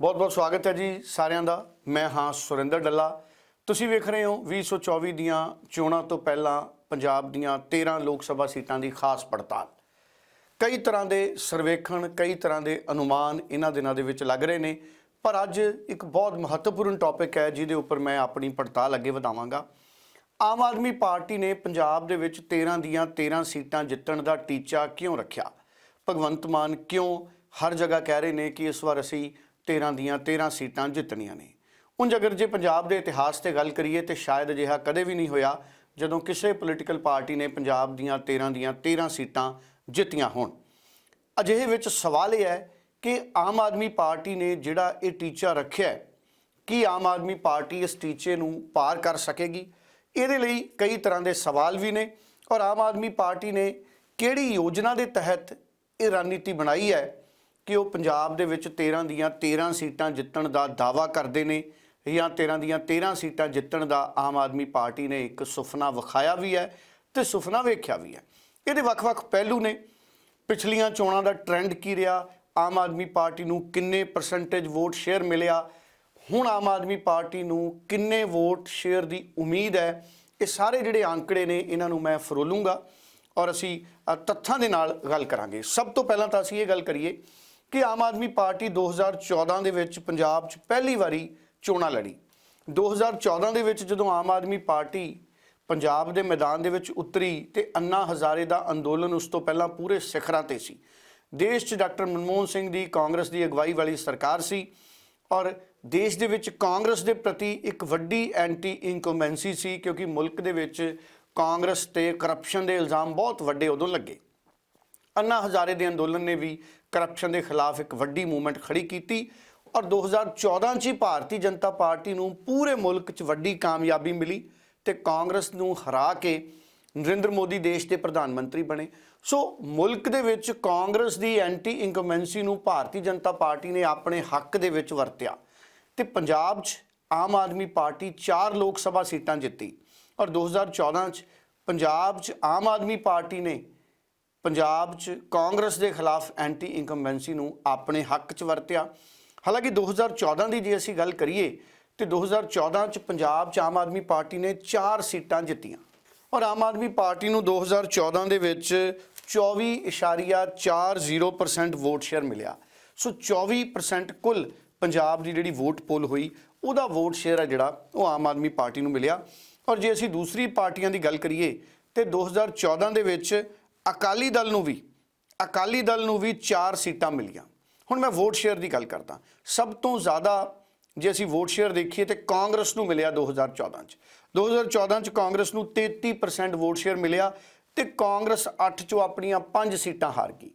ਬਹੁਤ-ਬਹੁਤ ਸਵਾਗਤ ਹੈ ਜੀ ਸਾਰਿਆਂ ਦਾ। ਮੈਂ ਹਾਂ ਸੁਰਿੰਦਰ ਡੱਲਾ। ਤੁਸੀਂ ਵੇਖ ਰਹੇ ਹੋ 2024 ਦੀਆਂ ਚੋਣਾਂ ਤੋਂ ਪਹਿਲਾਂ ਪੰਜਾਬ ਦੀਆਂ 13 ਲੋਕ ਸਭਾ ਸੀਟਾਂ ਦੀ ਖਾਸ ਪੜਤਾਲ। ਕਈ ਤਰ੍ਹਾਂ ਦੇ ਸਰਵੇਖਣ, ਕਈ ਤਰ੍ਹਾਂ ਦੇ ਅਨੁਮਾਨ ਇਹਨਾਂ ਦਿਨਾਂ ਦੇ ਵਿੱਚ ਲੱਗ ਰਹੇ ਨੇ। ਪਰ ਅੱਜ ਇੱਕ ਬਹੁਤ ਮਹੱਤਵਪੂਰਨ ਟੌਪਿਕ ਹੈ, ਜਿਹਦੇ ਉੱਪਰ ਮੈਂ ਆਪਣੀ ਪੜਤਾਲ ਅੱਗੇ ਵਧਾਵਾਂਗਾ। ਆਮ ਆਦਮੀ ਪਾਰਟੀ ਨੇ ਪੰਜਾਬ ਦੇ ਵਿੱਚ 13 ਦੀਆਂ 13 ਸੀਟਾਂ ਜਿੱਤਣ ਦਾ ਟੀਚਾ ਕਿਉਂ ਰੱਖਿਆ? ਭਗਵੰਤ ਮਾਨ ਕਿਉਂ ਹਰ ਜਗ੍ਹਾ ਕਹਿ ਰਹੇ ਨੇ ਕਿ ਇਸ ਵਾਰ ਅਸੀਂ 13 ਦੀਆਂ 13 ਸੀਟਾਂ ਜਿੱਤਣੀਆਂ ਨੇ। ਉਂਝ ਅਗਰ ਜੇ ਪੰਜਾਬ ਦੇ ਇਤਿਹਾਸ ਤੇ ਗੱਲ ਕਰੀਏ ਤੇ ਸ਼ਾਇਦ ਅਜਿਹਾ ਕਦੇ ਵੀ ਨਹੀਂ ਹੋਇਆ ਜਦੋਂ ਕਿਸੇ ਪੋਲੀਟੀਕਲ ਪਾਰਟੀ ਨੇ ਪੰਜਾਬ ਦੀਆਂ 13 ਦੀਆਂ 13 ਸੀਟਾਂ ਜਿੱਤੀਆਂ ਹੋਣ। ਅਜਿਹੇ ਵਿੱਚ ਸਵਾਲ ਇਹ ਹੈ ਕਿ ਆਮ ਆਦਮੀ ਪਾਰਟੀ ਨੇ ਜਿਹੜਾ ਇਹ ਟੀਚਾ ਰੱਖਿਆ ਹੈ, ਕੀ ਆਮ ਆਦਮੀ ਪਾਰਟੀ ਇਸ ਟੀਚੇ ਨੂੰ ਪਾਰ ਕਰ ਸਕੇਗੀ? ਇਹਦੇ ਲਈ ਕਈ ਤਰ੍ਹਾਂ ਦੇ ਸਵਾਲ ਵੀ ਨੇ ਔਰ ਆਮ ਆਦਮੀ ਪਾਰਟੀ ਨੇ ਕਿਹੜੀ ਯੋਜਨਾ ਦੇ ਤਹਿਤ ਇਹ ਰਣਨੀਤੀ ਬਣਾਈ ਹੈ ਕਿ ਉਹ ਪੰਜਾਬ ਦੇ ਵਿੱਚ 13 ਦੀਆਂ 13 ਸੀਟਾਂ ਜਿੱਤਣ ਦਾ ਦਾਵਾ ਕਰਦੇ ਨੇ ਜਾਂ 13 ਦੀਆਂ 13 ਸੀਟਾਂ ਜਿੱਤਣ ਦਾ ਆਮ ਆਦਮੀ ਪਾਰਟੀ ਨੇ ਇੱਕ ਸੁਪਨਾ ਵਿਖਾਇਆ ਵੀ ਹੈ ਤੇ ਸੁਪਨਾ ਵੇਖਿਆ ਵੀ ਹੈ। ਇਹਦੇ ਵੱਖ-ਵੱਖ ਪਹਿਲੂ ਨੇ। ਪਿਛਲੀਆਂ ਚੋਣਾਂ ਦਾ ਟ੍ਰੈਂਡ ਕੀ ਰਿਹਾ? ਆਮ ਆਦਮੀ ਪਾਰਟੀ ਨੂੰ ਕਿੰਨੇ ਪਰਸੈਂਟੇਜ ਵੋਟ ਸ਼ੇਅਰ ਮਿਲਿਆ? ਹੁਣ ਆਮ ਆਦਮੀ ਪਾਰਟੀ ਨੂੰ ਕਿੰਨੇ ਵੋਟ ਸ਼ੇਅਰ ਦੀ ਉਮੀਦ ਹੈ? ਇਹ ਸਾਰੇ ਜਿਹੜੇ ਅੰਕੜੇ ਨੇ, ਇਹਨਾਂ ਨੂੰ ਮੈਂ ਫਰੋਲੂੰਗਾ ਔਰ ਅਸੀਂ ਤੱਥਾਂ ਦੇ ਨਾਲ ਗੱਲ ਕਰਾਂਗੇ। ਸਭ ਤੋਂ ਪਹਿਲਾਂ ਤਾਂ ਅਸੀਂ ਇਹ ਗੱਲ ਕਰੀਏ ਕਿ ਆਮ ਆਦਮੀ ਪਾਰਟੀ 2014 ਦੇ ਵਿੱਚ ਪੰਜਾਬ 'ਚ ਪਹਿਲੀ ਵਾਰੀ ਚੋਣਾਂ ਲੜੀ। 2014 ਦੇ ਵਿੱਚ ਜਦੋਂ ਆਮ ਆਦਮੀ ਪਾਰਟੀ ਪੰਜਾਬ ਦੇ ਮੈਦਾਨ ਦੇ ਵਿੱਚ ਉਤਰੀ ਤੇ ਅੰਨਾ ਹਜ਼ਾਰੇ ਦਾ ਅੰਦੋਲਨ ਉਸ ਤੋਂ ਪਹਿਲਾਂ ਪੂਰੇ ਸਿਖਰਾਂ ਤੇ ਸੀ। ਦੇਸ਼ 'ਚ ਡਾਕਟਰ ਮਨਮੋਹਨ ਸਿੰਘ ਦੀ ਕਾਂਗਰਸ ਦੀ ਅਗਵਾਈ ਵਾਲੀ ਸਰਕਾਰ ਸੀ ਔਰ ਦੇਸ਼ ਦੇ ਵਿੱਚ ਕਾਂਗਰਸ ਦੇ ਪ੍ਰਤੀ ਇੱਕ ਵੱਡੀ ਐਂਟੀ ਇਨਕੰਬੈਂਸੀ ਸੀ ਕਿਉਂਕਿ ਮੁਲਕ ਦੇ ਵਿੱਚ ਕਾਂਗਰਸ ਤੇ ਕਰਪਸ਼ਨ ਦੇ ਇਲਜ਼ਾਮ ਬਹੁਤ ਵੱਡੇ ਉਦੋਂ ਲੱਗੇ। ਅੰਨਾ ਹਜ਼ਾਰੇ ਦੇ ਅੰਦੋਲਨ ਨੇ ਵੀ ਕਰਪਸ਼ਨ ਦੇ ਖਿਲਾਫ ਇੱਕ ਵੱਡੀ ਮੂਵਮੈਂਟ ਖੜੀ ਕੀਤੀ ਔਰ 2014 ਚ ਹੀ ਭਾਰਤੀ ਜਨਤਾ ਪਾਰਟੀ ਨੂੰ ਪੂਰੇ ਮੁਲਕ 'ਚ ਵੱਡੀ ਕਾਮਯਾਬੀ ਮਿਲੀ ਤੇ ਕਾਂਗਰਸ ਨੂੰ ਹਰਾ ਕੇ ਨਰਿੰਦਰ ਮੋਦੀ ਦੇਸ਼ ਦੇ ਪ੍ਰਧਾਨ ਮੰਤਰੀ ਬਣੇ। ਸੋ ਮੁਲਕ ਦੇ ਵਿੱਚ ਕਾਂਗਰਸ ਦੀ ਐਂਟੀ ਇਨਕੰਬੈਂਸੀ ਨੂੰ ਭਾਰਤੀ ਜਨਤਾ ਪਾਰਟੀ ਨੇ ਆਪਣੇ ਹੱਕ ਦੇ ਵਿੱਚ ਵਰਤਿਆ ਤੇ ਪੰਜਾਬ 'ਚ ਆਮ ਆਦਮੀ ਪਾਰਟੀ 4 ਲੋਕ ਸਭਾ ਸੀਟਾਂ ਜਿੱਤੀ ਔਰ 2014 'ਚ ਪੰਜਾਬ 'ਚ ਆਮ ਆਦਮੀ ਪਾਰਟੀ ਨੇ ਪੰਜਾਬ 'ਚ ਕਾਂਗਰਸ ਦੇ ਖਿਲਾਫ ਐਂਟੀ ਇਨਕੰਬੈਂਸੀ ਨੂੰ ਆਪਣੇ ਹੱਕ 'ਚ ਵਰਤਿਆ। ਹਾਲਾਂਕਿ 2014 ਦੀ ਜੇ ਅਸੀਂ ਗੱਲ ਕਰੀਏ, ਤੇ 2014 'ਚ ਪੰਜਾਬ 'ਚ ਆਮ ਆਦਮੀ ਪਾਰਟੀ ਨੇ 4 ਸੀਟਾਂ ਜਿੱਤੀਆਂ। ਔਰ ਆਮ ਆਦਮੀ ਪਾਰਟੀ ਨੂੰ 2014 ਦੇ ਵਿੱਚ 24.40% ਵੋਟ ਸ਼ੇਅਰ ਮਿਲਿਆ। ਸੋ 24% ਕੁੱਲ ਪੰਜਾਬ ਦੀ ਜਿਹੜੀ ਵੋਟ ਪੋਲ ਹੋਈ, ਉਹਦਾ ਵੋਟ ਸ਼ੇਅਰ ਹੈ ਜਿਹੜਾ ਉਹ ਆਮ ਆਦਮੀ ਪਾਰਟੀ ਨੂੰ ਮਿਲਿਆ। ਔਰ ਜੇ ਅਸੀਂ ਦੂਸਰੀ ਪਾਰਟੀਆਂ ਦੀ ਗੱਲ ਕਰੀਏ, ਤੇ 2014 ਦੇ ਵਿੱਚ ਅਕਾਲੀ ਦਲ ਨੂੰ ਵੀ, ਅਕਾਲੀ ਦਲ ਨੂੰ ਵੀ 4 ਸੀਟਾਂ ਮਿਲੀਆਂ। ਹੁਣ ਮੈਂ ਵੋਟ ਸ਼ੇਅਰ ਦੀ ਗੱਲ ਕਰਦਾ। ਸਭ ਤੋਂ ਜ਼ਿਆਦਾ ਜੇ ਅਸੀਂ ਵੋਟ ਸ਼ੇਅਰ ਦੇਖੀਏ ਤੇ ਕਾਂਗਰਸ ਨੂੰ ਮਿਲਿਆ 2014 ਚ। 2014 ਚ ਕਾਂਗਰਸ ਨੂੰ 33% ਵੋਟ ਸ਼ੇਅਰ ਮਿਲਿਆ ਤੇ ਕਾਂਗਰਸ 8 ਚੋਂ ਆਪਣੀਆਂ 5 ਸੀਟਾਂ ਹਾਰ ਗਈ।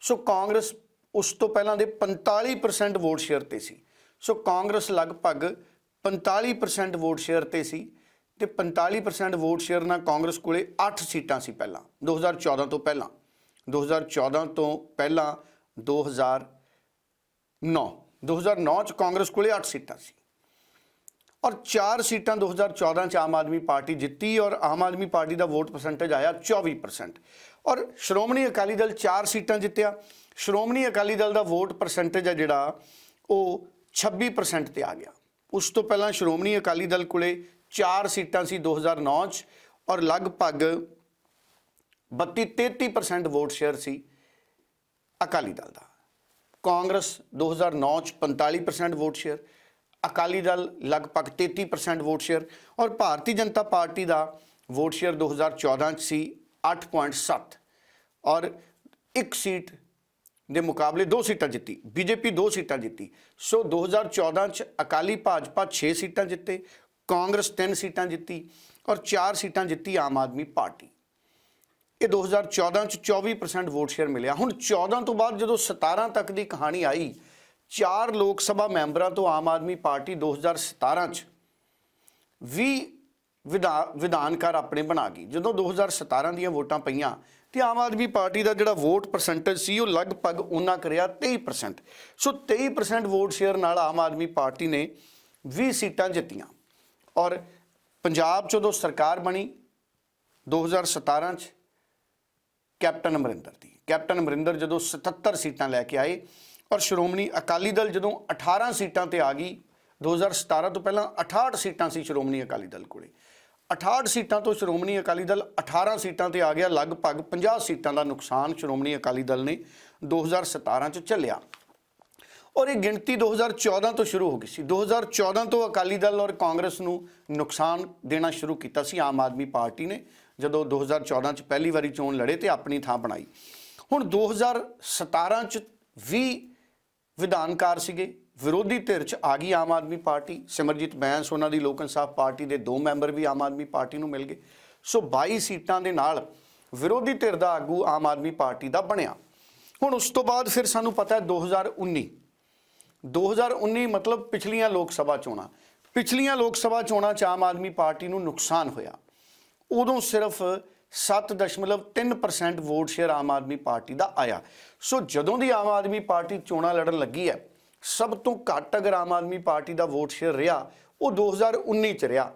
ਸੋ ਕਾਂਗਰਸ ਉਸ ਤੋਂ ਪਹਿਲਾਂ ਦੇ 45% ਵੋਟ ਸ਼ੇਅਰ ਤੇ ਸੀ। ਸੋ ਕਾਂਗਰਸ ਲਗਭਗ 45% ਵੋਟ ਸ਼ੇਅਰ ਤੇ ਸੀ। ਤੇ 45% ਵੋਟ ਸ਼ੇਅਰ ਨਾਲ ਕਾਂਗਰਸ ਕੋਲੇ 8 ਸੀਟਾਂ ਸੀ ਪਹਿਲਾਂ 2014 ਤੋਂ ਪਹਿਲਾਂ 2014 ਤੋਂ ਪਹਿਲਾਂ 2009 2009 ਚ ਕਾਂਗਰਸ ਕੋਲੇ 8 ਸੀਟਾਂ ਸੀ। ਔਰ 4 ਸੀਟਾਂ 2014 ਚ ਆਮ ਆਦਮੀ ਪਾਰਟੀ ਜਿੱਤੀ ਔਰ ਆਮ ਆਦਮੀ ਪਾਰਟੀ ਦਾ ਵੋਟ ਪਰਸੈਂਟੇਜ ਆਇਆ 24% ਔਰ ਸ਼੍ਰੋਮਣੀ ਅਕਾਲੀ ਦਲ 4 ਸੀਟਾਂ ਜਿੱਤਿਆ, ਸ਼੍ਰੋਮਣੀ ਅਕਾਲੀ ਦਲ ਦਾ ਵੋਟ ਪਰਸੈਂਟੇਜ ਹੈ ਜਿਹੜਾ, ਉਹ 26% ਤੇ ਆ ਗਿਆ। ਉਸ ਤੋਂ ਪਹਿਲਾਂ ਸ਼੍ਰੋਮਣੀ ਅਕਾਲੀ ਦਲ ਕੋਲੇ 4 ਸੀਟਾਂ ਸੀ 2009 ਚ ਔਰ ਲਗਭਗ 32 33% ਵੋਟ ਸ਼ੇਅਰ ਸੀ ਅਕਾਲੀ ਦਲ ਦਾ। ਕਾਂਗਰਸ 2009 ਚ 45% ਵੋਟ ਸ਼ੇਅਰ ਅਕਾਲੀ ਦਲ ਲਗਭਗ 33% ਵੋਟ ਸ਼ੇਅਰ ਔਰ ਭਾਰਤੀ ਜਨਤਾ ਪਾਰਟੀ ਦਾ ਵੋਟ ਸ਼ੇਅਰ 2014 ਚ ਸੀ 8.7 ਔਰ ਇੱਕ ਸੀਟ ਦੇ ਮੁਕਾਬਲੇ ਦੋ ਸੀਟਾਂ ਜਿੱਤੀ, ਬੀਜੇਪੀ ਦੋ ਸੀਟਾਂ ਜਿੱਤੀ। ਸੋ 2014 ਚ ਅਕਾਲੀ ਭਾਜਪਾ 6 ਸੀਟਾਂ ਜਿੱਤੇ ਕਾਂਗਰਸ 3 ਸੀਟਾਂ ਜਿੱਤੀ ਔਰ 4 ਸੀਟਾਂ ਜਿੱਤੀ ਆਮ ਆਦਮੀ ਪਾਰਟੀ। ਇਹ 2014 ਚ 24% ਵੋਟ ਸ਼ੇਅਰ ਮਿਲਿਆ। ਹੁਣ 14 ਤੋਂ ਬਾਅਦ ਜਦੋਂ 17 ਤੱਕ ਦੀ ਕਹਾਣੀ ਆਈ, ਚਾਰ ਲੋਕ ਸਭਾ ਮੈਂਬਰਾਂ ਤੋਂ ਆਮ ਆਦਮੀ ਪਾਰਟੀ 2017 ਚ 20 ਵਿਧਾ- ਵਿਧਾਨਕਾਰ ਆਪਣੇ ਬਣਾ ਗਈ। ਜਦੋਂ 2017 ਦੀਆਂ ਵੋਟਾਂ ਪਈਆਂ ਤੇ ਆਮ ਆਦਮੀ ਪਾਰਟੀ ਦਾ ਜਿਹੜਾ ਵੋਟ ਪਰਸੈਂਟੇਜ ਸੀ ਉਹ ਲਗਭਗ ਉਹਨਾਂ ਕਰਿਆ 23% ਸੋ 23% ਵੋਟ ਸ਼ੇਅਰ ਨਾਲ ਆਮ ਆਦਮੀ ਪਾਰਟੀ ਨੇ 20 ਸੀਟਾਂ ਜਿੱਤੀਆਂ। ਔਰ ਪੰਜਾਬ 'ਚ ਉਦੋਂ ਸਰਕਾਰ ਬਣੀ 2017 ਚ ਕੈਪਟਨ ਅਮਰਿੰਦਰ ਦੀ। ਕੈਪਟਨ ਅਮਰਿੰਦਰ ਜਦੋਂ 77 ਸੀਟਾਂ ਲੈ ਕੇ ਆਏ ਔਰ ਸ਼੍ਰੋਮਣੀ ਅਕਾਲੀ ਦਲ ਜਦੋਂ 18 ਸੀਟਾਂ ਤੇ ਆ ਗਈ 2017 ਤੋਂ ਪਹਿਲਾਂ 68 ਸੀਟਾਂ ਸੀ ਸ਼੍ਰੋਮਣੀ ਅਕਾਲੀ ਦਲ ਕੋਲੇ। 68 ਸੀਟਾਂ ਤੋਂ ਸ਼੍ਰੋਮਣੀ ਅਕਾਲੀ ਦਲ 18 ਸੀਟਾਂ ਤੇ ਆ ਗਿਆ, ਲਗਭਗ 50 ਸੀਟਾਂ ਦਾ ਨੁਕਸਾਨ ਸ਼੍ਰੋਮਣੀ ਅਕਾਲੀ ਦਲ ਨੇ 2017 ਚ ਝੱਲਿਆ। ਔਰ ਇਹ ਗਿਣਤੀ 2014 ਤੋਂ ਸ਼ੁਰੂ ਹੋ ਗਈ ਸੀ। 2014 ਤੋਂ ਅਕਾਲੀ ਦਲ ਔਰ ਕਾਂਗਰਸ ਨੂੰ ਨੁਕਸਾਨ ਦੇਣਾ ਸ਼ੁਰੂ ਕੀਤਾ ਸੀ ਆਮ ਆਦਮੀ ਪਾਰਟੀ ਨੇ, ਜਦੋਂ 2014 ਚ ਪਹਿਲੀ ਵਾਰੀ ਚੋਣ ਲੜੇ ਤੇ ਆਪਣੀ ਥਾਂ ਬਣਾਈ। ਹੁਣ 2017 ਚ ਵੀ ਵਿਧਾਨਕਾਰ ਸੀਗੇ, ਵਿਰੋਧੀ ਧਿਰ ਚ ਆ ਗਈ ਆਮ ਆਦਮੀ ਪਾਰਟੀ। ਸਿਮਰਜੀਤ ਬੈਂਸ, ਉਹਨਾਂ ਦੀ ਲੋਕ ਇਨਸਾਫ ਪਾਰਟੀ ਦੇ ਦੋ ਮੈਂਬਰ ਵੀ ਆਮ ਆਦਮੀ ਪਾਰਟੀ ਨੂੰ ਮਿਲ ਗਏ। ਸੋ 22 ਸੀਟਾਂ ਦੇ ਨਾਲ ਵਿਰੋਧੀ ਧਿਰ ਦਾ ਆਗੂ ਆਮ ਆਦਮੀ ਪਾਰਟੀ ਦਾ ਬਣਿਆ। ਹੁਣ ਉਸ ਤੋਂ ਬਾਅਦ ਫਿਰ ਸਾਨੂੰ ਪਤਾ ਹੈ 2019 2019 ਮਤਲਬ ਪਿਛਲੀਆਂ ਲੋਕ ਸਭਾ ਚੋਣਾਂ। ਪਿਛਲੀਆਂ ਲੋਕ ਸਭਾ ਚੋਣਾਂ ਚ ਆਮ ਆਦਮੀ ਪਾਰਟੀ ਨੂੰ ਨੁਕਸਾਨ ਹੋਇਆ। ਉਦੋਂ ਸਿਰਫ 7.3% vote share Aam Aadmi party ਦਾ ਆਇਆ। ਸੋ ਜਦੋਂ ਦੀ ਆਮ ਆਦਮੀ ਪਾਰਟੀ ਚੋਣਾਂ ਲੜਨ ਲੱਗੀ ਹੈ, ਸਭ ਤੋਂ ਘੱਟ ਅਗਰ ਆਮ ਆਦਮੀ ਪਾਰਟੀ ਦਾ ਵੋਟ ਸ਼ੇਅਰ ਰਿਹਾ, ਉਹ 2019 ਚ ਰਿਹਾ।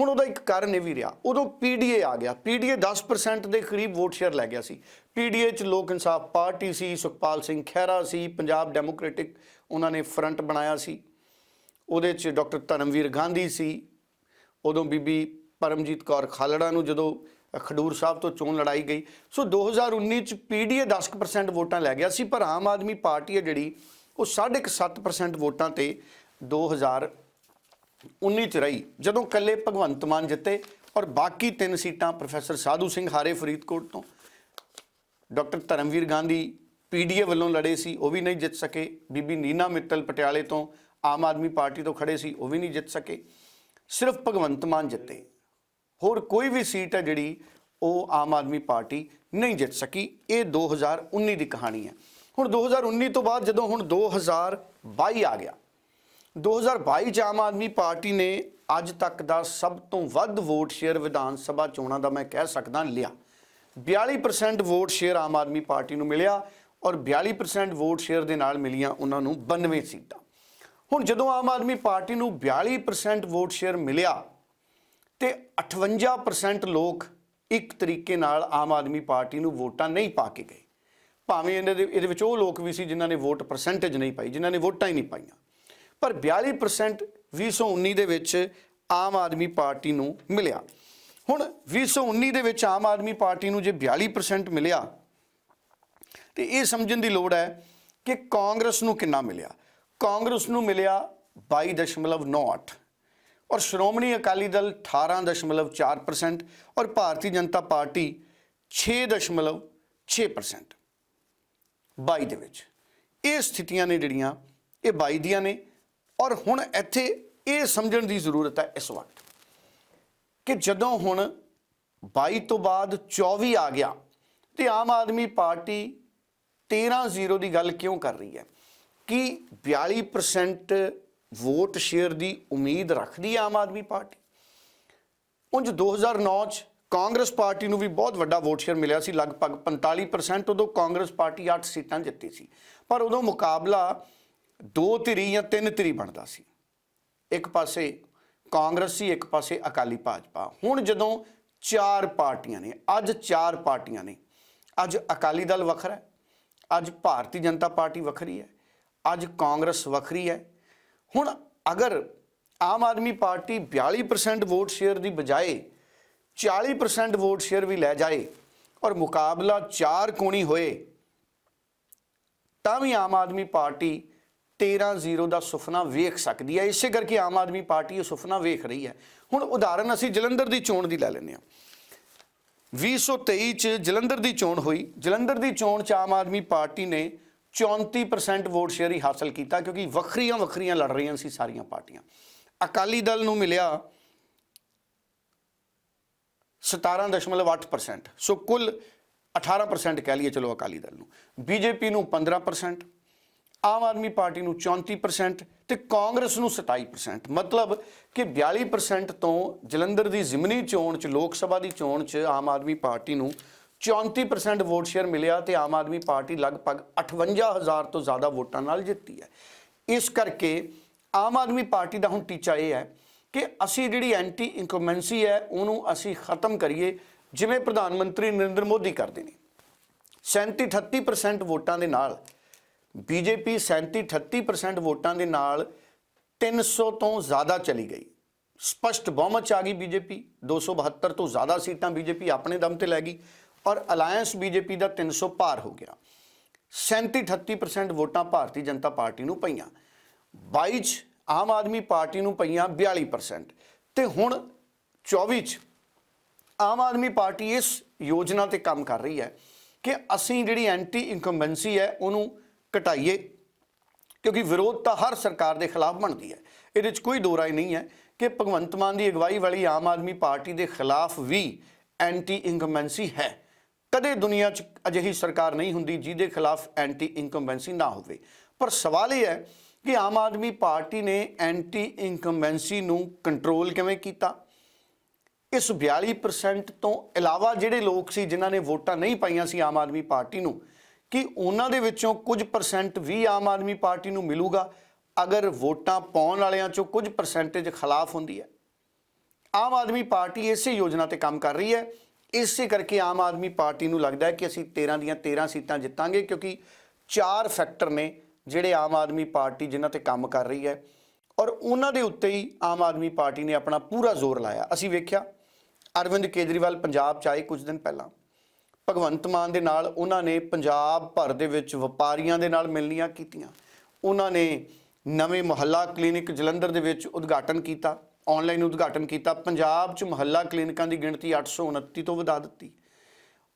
ਹੁਣ ਉਹਦਾ ਇੱਕ ਕਾਰਨ ਇਹ ਵੀ ਰਿਹਾ। ਉਦੋਂ ਪੀਡੀਏ ਆ ਗਿਆ। ਪੀਡੀਏ 10% ਦੇ ਕਰੀਬ ਵੋਟ ਸ਼ੇਅਰ ਲੈ ਗਿਆ ਸੀ। ਪੀਡੀਏ ਚ ਲੋਕ ਇਨਸਾਫ ਪਾਰਟੀ ਸੀ, ਸੁਖਪਾਲ ਸਿੰਘ ਖਹਿਰਾ ਸੀ, ਪੰਜਾਬ ਡੈਮੋਕ੍ਰੈਟਿਕ ਉਹਨਾਂ ਨੇ ਫਰੰਟ ਬਣਾਇਆ ਸੀ। ਉਹਦੇ ਚ ਡਾਕਟਰ ਧਰਮਵੀਰ ਗਾਂਧੀ ਸੀ। ਉਦੋਂ ਬੀਬੀ ਪਰਮਜੀਤ ਕੌਰ ਖਾਲੜਾ ਨੂੰ ਜਦੋਂ ਖਡੂਰ ਸਾਹਿਬ ਤੋਂ ਚੋਣ ਲੜਾਈ ਗਈ। ਸੋ 2019 ਚ ਪੀਡੀਏ 10% ਵੋਟਾਂ ਲੈ ਗਿਆ ਸੀ, ਪਰ ਆਮ ਆਦਮੀ ਪਾਰਟੀ ਹੈ ਜਿਹੜੀ, ਉਹ 7.5% ਵੋਟਾਂ ਤੇ 2019 ਚ ਰਹੀ। ਜਦੋਂ ਕੱਲੇ ਭਗਵੰਤ ਮਾਨ ਜਿੱਤੇ ਔਰ ਬਾਕੀ ਤਿੰਨ ਸੀਟਾਂ ਪ੍ਰੋਫੈਸਰ ਸਾਧੂ ਸਿੰਘ ਹਾਰੇ ਫਰੀਦਕੋਟ ਤੋਂ। ਡਾਕਟਰ ਧਰਮਵੀਰ ਗਾਂਧੀ ਪੀਡੀਏ ਵੱਲੋਂ ਲੜੇ ਸੀ, ਉਹ ਵੀ ਨਹੀਂ ਜਿੱਤ ਸਕੇ। ਬੀਬੀ ਨੀਨਾ ਮਿੱਤਲ ਪਟਿਆਲੇ ਤੋਂ ਆਮ ਆਦਮੀ ਪਾਰਟੀ ਤੋਂ ਖੜੇ ਸੀ, ਉਹ ਵੀ ਨਹੀਂ ਜਿੱਤ ਸਕੇ। ਸਿਰਫ ਭਗਵੰਤ ਮਾਨ ਜਿੱਤੇ। ਹੋਰ ਕੋਈ ਵੀ ਸੀਟ ਹੈ ਜਿਹੜੀ ਉਹ ਆਮ ਆਦਮੀ ਪਾਰਟੀ ਨਹੀਂ ਜਿੱਤ ਸਕੀ। ਇਹ 2019 ਦੀ ਕਹਾਣੀ ਹੈ। ਹੁਣ 2019 ਤੋਂ ਬਾਅਦ ਜਦੋਂ ਹੁਣ 2022 ਆ ਗਿਆ 2022 ਚ ਆਮ ਆਦਮੀ ਪਾਰਟੀ ਨੇ ਅੱਜ ਤੱਕ ਦਾ ਸਭ ਤੋਂ ਵੱਧ ਵੋਟ ਸ਼ੇਅਰ ਵਿਧਾਨ ਸਭਾ ਚੋਣਾਂ ਦਾ ਮੈਂ ਕਹਿ ਸਕਦਾ ਲਿਆ। 42% vote share Aam Aadmi party ਨੂੰ ਮਿਲਿਆ। ਔਰ 42% ਵੋਟ ਸ਼ੇਅਰ ਦੇ ਨਾਲ ਮਿਲੀਆਂ ਉਹਨਾਂ ਨੂੰ 92 ਸੀਟਾਂ। ਹੁਣ ਜਦੋਂ ਆਮ ਆਦਮੀ ਪਾਰਟੀ ਨੂੰ 42% ਵੋਟ ਸ਼ੇਅਰ ਮਿਲਿਆ ਤੇ 58% ਲੋਕ ਇੱਕ ਤਰੀਕੇ ਨਾਲ ਆਮ ਆਦਮੀ ਪਾਰਟੀ ਨੂੰ ਵੋਟਾਂ ਨਹੀਂ ਪਾ ਕੇ ਗਏ। ਭਾਵੇਂ ਇਹਨਾਂ ਦੇ ਇਹਦੇ ਵਿੱਚ ਉਹ ਲੋਕ ਵੀ ਸੀ ਜਿਨ੍ਹਾਂ ਨੇ ਵੋਟ ਪਰਸੈਂਟੇਜ ਨਹੀਂ ਪਾਈ, ਜਿਨ੍ਹਾਂ ਨੇ ਵੋਟਾਂ ਹੀ ਨਹੀਂ ਪਾਈਆਂ। ਪਰ 42% 2019 ਦੇ ਵਿੱਚ ਆਮ ਆਦਮੀ ਪਾਰਟੀ ਨੂੰ ਮਿਲਿਆ। ਹੁਣ 2019 ਦੇ ਵਿੱਚ ਆਮ ਆਦਮੀ ਪਾਰਟੀ ਨੂੰ ਜੇ 42% ਮਿਲਿਆ ਤੇ ਇਹ ਸਮਝਣ ਦੀ ਲੋੜ ਹੈ ਕਿ ਕਾਂਗਰਸ ਨੂੰ ਕਿੰਨਾ ਮਿਲਿਆ? ਕਾਂਗਰਸ ਨੂੰ ਮਿਲਿਆ 22.98 ਔਰ ਸ਼੍ਰੋਮਣੀ ਅਕਾਲੀ ਦਲ 18.4% ਔਰ ਭਾਰਤੀ ਜਨਤਾ ਪਾਰਟੀ 6.6% 22 ਦੇ ਵਿੱਚ ਇਹ ਸਥਿਤੀਆਂ ਨੇ ਜਿਹੜੀਆਂ, ਇਹ 22 ਦੀਆਂ ਨੇ ਔਰ ਹੁਣ ਇੱਥੇ ਇਹ ਸਮਝਣ ਦੀ ਜ਼ਰੂਰਤ ਹੈ ਇਸ ਵਕਤ ਕਿ ਜਦੋਂ ਹੁਣ 22 ਤੋਂ ਬਾਅਦ 24 ਆ ਗਿਆ ਤੇ ਆਮ ਆਦਮੀ ਪਾਰਟੀ 13-0 ਦੀ ਗੱਲ ਕਿਉਂ ਕਰ ਰਹੀ ਹੈ? ਕਿ 42% ਵੋਟ ਸ਼ੇਅਰ ਦੀ ਉਮੀਦ ਰੱਖਦੀ ਹੈ ਆਮ ਆਦਮੀ ਪਾਰਟੀ? ਉਂਝ 2009 ਚ ਕਾਂਗਰਸ ਪਾਰਟੀ ਨੂੰ ਵੀ ਬਹੁਤ ਵੱਡਾ ਵੋਟ ਸ਼ੇਅਰ ਮਿਲਿਆ ਸੀ, ਲਗਭਗ 45% ਉਦੋਂ ਕਾਂਗਰਸ ਪਾਰਟੀ 8 ਸੀਟਾਂ ਜਿੱਤੀ ਸੀ। ਪਰ ਉਦੋਂ ਮੁਕਾਬਲਾ ਦੋ ਧਿਰੀ ਜਾਂ ਤਿੰਨ ਧਿਰੀ ਬਣਦਾ ਸੀ। ਇੱਕ ਪਾਸੇ ਕਾਂਗਰਸ ਸੀ, ਇੱਕ ਪਾਸੇ ਅਕਾਲੀ ਭਾਜਪਾ। ਹੁਣ ਜਦੋਂ ਚਾਰ ਪਾਰਟੀਆਂ ਨੇ, ਅੱਜ ਚਾਰ ਪਾਰਟੀਆਂ ਨੇ, ਅੱਜ ਅਕਾਲੀ ਦਲ ਵੱਖਰਾ ਹੈ ਅੱਜ ਭਾਰਤੀ ਜਨਤਾ ਪਾਰਟੀ ਵੱਖਰੀ ਹੈ, ਅੱਜ ਕਾਂਗਰਸ ਵੱਖਰੀ ਹੈ। ਹੁਣ ਅਗਰ Aam Aadmi party 42% vote share ਦੀ ਬਜਾਏ 40% ਵੋਟ ਸ਼ੇਅਰ ਵੀ ਲੈ ਜਾਏ ਔਰ ਮੁਕਾਬਲਾ ਚਾਰ ਕੋਣੀ ਹੋਏ, ਤਾਂ ਵੀ ਆਮ ਆਦਮੀ ਪਾਰਟੀ 13-0 ਦਾ ਸੁਪਨਾ ਵੇਖ ਸਕਦੀ ਹੈ। ਇਸੇ ਕਰਕੇ ਆਮ ਆਦਮੀ ਪਾਰਟੀ ਇਹ ਸੁਪਨਾ ਵੇਖ ਰਹੀ ਹੈ। ਹੁਣ ਉਦਾਹਰਨ ਅਸੀਂ ਜਲੰਧਰ ਦੀ ਚੋਣ ਦੀ ਲੈ ਲੈਂਦੇ ਹਾਂ। 2023 ਚ ਜਲੰਧਰ ਦੀ ਚੋਣ ਹੋਈ। ਜਲੰਧਰ ਦੀ ਚੋਣ ਚ ਆਮ ਆਦਮੀ ਪਾਰਟੀ ਨੇ 34% ਵੋਟ ਸ਼ੇਅਰ ਹੀ ਹਾਸਲ ਕੀਤਾ ਕਿਉਂਕਿ ਵੱਖਰੀਆਂ ਵੱਖਰੀਆਂ ਲੜ ਰਹੀਆਂ ਸੀ ਸਾਰੀਆਂ ਪਾਰਟੀਆਂ। ਅਕਾਲੀ ਦਲ ਨੂੰ ਮਿਲਿਆ 17.8% ਸੋ ਕੁੱਲ 18% ਕਹਿ ਲਈਏ ਚਲੋ ਅਕਾਲੀ ਦਲ ਨੂੰ। ਬੀਜੇਪੀ ਨੂੰ 15% ਆਮ ਆਦਮੀ ਪਾਰਟੀ ਨੂੰ 34% ਤੇ ਕਾਂਗਰਸ ਨੂੰ 27% ਮਤਲਬ ਕਿ 42% ਤੋਂ ਜਲੰਧਰ ਦੀ ਜ਼ਿਮਨੀ ਚੋਣ ਚ, ਲੋਕ ਸਭਾ ਦੀ ਚੋਣ ਚ ਆਮ ਆਦਮੀ ਪਾਰਟੀ ਨੂੰ 34% ਵੋਟ ਸ਼ੇਅਰ ਮਿਲਿਆ ਤੇ ਆਮ ਆਦਮੀ ਪਾਰਟੀ ਲਗਭਗ 58000 ਤੋਂ ਜ਼ਿਆਦਾ ਵੋਟਾਂ ਨਾਲ ਜਿੱਤੀ ਹੈ। ਇਸ ਕਰਕੇ ਆਮ ਆਦਮੀ ਪਾਰਟੀ ਦਾ ਹੁਣ ਟੀਚਾ ਇਹ ਹੈ ਕਿ ਅਸੀਂ ਜਿਹੜੀ ਐਂਟੀ ਇਨਕਮੈਂਸੀ ਹੈ, ਉਹਨੂੰ ਅਸੀਂ ਖਤਮ ਕਰੀਏ, ਜਿਵੇਂ ਪ੍ਰਧਾਨ ਮੰਤਰੀ ਨਰਿੰਦਰ ਮੋਦੀ ਕਰਦੇ ਨੇ। 37 38% ਵੋਟਾਂ ਦੇ ਨਾਲ ਬੀਜੇਪੀ 37 38% ਵੋਟਾਂ ਦੇ ਨਾਲ 300 ਤੋਂ ਜ਼ਿਆਦਾ ਚਲੀ ਗਈ। ਸਪਸ਼ਟ ਬਹੁਮਤ ਚ ਆ ਗਈ ਬੀਜੇਪੀ। 272 ਤੋਂ ਜ਼ਿਆਦਾ ਸੀਟਾਂ ਬੀਜੇਪੀ ਆਪਣੇ ਦਮ ਤੇ ਲੈ ਗਈ ਔਰ ਅਲਾਈਅੰਸ ਬੀਜੇਪੀ ਦਾ 300 ਪਾਰ ਹੋ ਗਿਆ। 37 38% ਵੋਟਾਂ ਭਾਰਤੀ ਜਨਤਾ ਪਾਰਟੀ ਨੂੰ ਪਈਆਂ। 22 ਚ ਆਮ ਆਦਮੀ ਪਾਰਟੀ ਨੂੰ ਪਈਆਂ 42% ਤੇ ਹੁਣ 24 ਚ ਆਮ ਆਦਮੀ ਪਾਰਟੀ ਇਸ ਯੋਜਨਾ ਤੇ ਕੰਮ ਕਰ ਰਹੀ ਹੈ ਕਿ ਅਸੀਂ ਜਿਹੜੀ ਐਂਟੀ ਇਨਕੰਬੈਂਸੀ ਹੈ ਉਹਨੂੰ ਘਟਾਈਏ, ਕਿਉਂਕਿ ਵਿਰੋਧ ਤਾਂ ਹਰ ਸਰਕਾਰ ਦੇ ਖਿਲਾਫ ਬਣਦੀ ਹੈ। ਇਹਦੇ ਵਿੱਚ ਕੋਈ ਦੋ ਰਾਏ ਨਹੀਂ ਹੈ ਕਿ ਭਗਵੰਤ ਮਾਨ ਦੀ ਅਗਵਾਈ ਵਾਲੀ ਆਮ ਆਦਮੀ ਪਾਰਟੀ ਦੇ ਖਿਲਾਫ ਵੀ ਐਂਟੀ ਇਨਕੰਬੈਂਸੀ ਹੈ। ਕਦੇ ਦੁਨੀਆ 'ਚ ਅਜਿਹੀ ਸਰਕਾਰ ਨਹੀਂ ਹੁੰਦੀ ਜਿਹਦੇ ਖਿਲਾਫ ਐਂਟੀ ਇਨਕੰਬੈਂਸੀ ਨਾ ਹੋਵੇ। ਪਰ ਸਵਾਲ ਇਹ ਹੈ ਕਿ ਆਮ ਆਦਮੀ ਪਾਰਟੀ ਨੇ ਐਂਟੀ ਇਨਕੰਬੈਂਸੀ ਨੂੰ ਕੰਟਰੋਲ ਕਿਵੇਂ ਕੀਤਾ? ਇਸ 42% ਤੋਂ ਇਲਾਵਾ ਜਿਹੜੇ ਲੋਕ ਸੀ ਜਿਨ੍ਹਾਂ ਨੇ ਵੋਟਾਂ ਨਹੀਂ ਪਾਈਆਂ ਸੀ ਆਮ ਆਦਮੀ ਪਾਰਟੀ ਨੂੰ ਕਿ ਉਹਨਾਂ ਦੇ ਵਿੱਚੋਂ ਕੁਝ ਪਰਸੈਂਟ ਵੀ ਆਮ ਆਦਮੀ ਪਾਰਟੀ ਨੂੰ ਮਿਲੂਗਾ, ਅਗਰ ਵੋਟਾਂ ਪਾਉਣ ਵਾਲਿਆਂ ਚੋਂ ਕੁਝ ਪਰਸੈਂਟੇਜ ਖਿਲਾਫ ਹੁੰਦੀ ਹੈ। ਆਮ ਆਦਮੀ ਪਾਰਟੀ ਇਸੇ ਯੋਜਨਾ ਤੇ ਕੰਮ ਕਰ ਰਹੀ ਹੈ। ਇਸੇ ਕਰਕੇ ਆਮ ਆਦਮੀ ਪਾਰਟੀ ਨੂੰ ਲੱਗਦਾ ਹੈ ਕਿ ਅਸੀਂ 13 ਦੀਆਂ 13 ਸੀਟਾਂ ਜਿੱਤਾਂਗੇ, ਕਿਉਂਕਿ ਚਾਰ ਫੈਕਟਰ ਨੇ ਜਿਹੜੇ ਆਮ ਆਦਮੀ ਪਾਰਟੀ ਜਿਨ੍ਹਾਂ ਤੇ ਕੰਮ ਕਰ ਰਹੀ ਹੈ। ਔਰ ਉਹਨਾਂ ਦੇ ਉੱਤੇ ਹੀ ਆਮ ਆਦਮੀ ਪਾਰਟੀ ਨੇ ਆਪਣਾ ਪੂਰਾ ਜ਼ੋਰ ਲਾਇਆ। ਅਸੀਂ ਵੇਖਿਆ, ਅਰਵਿੰਦ ਕੇਜਰੀਵਾਲ ਪੰਜਾਬ ਚ ਆਏ ਕੁਝ ਦਿਨ ਪਹਿਲਾਂ। ਭਗਵੰਤ ਮਾਨ ਦੇ ਨਾਲ ਉਹਨਾਂ ਨੇ ਪੰਜਾਬ ਭਰ ਦੇ ਵਿੱਚ ਵਪਾਰੀਆਂ ਦੇ ਨਾਲ ਮਿਲਣੀਆਂ ਕੀਤੀਆਂ। ਉਹਨਾਂ ਨੇ ਨਵੇਂ ਮੁਹੱਲਾ ਕਲੀਨਿਕ ਜਲੰਧਰ ਦੇ ਵਿੱਚ ਉਦਘਾਟਨ ਕੀਤਾ ਆਨਲਾਈਨ ਉਦਘਾਟਨ ਕੀਤਾ। ਪੰਜਾਬ 'ਚ ਮੁਹੱਲਾ ਕਲੀਨਿਕਾਂ ਦੀ ਗਿਣਤੀ 829 ਤੋਂ ਵਧਾ ਦਿੱਤੀ।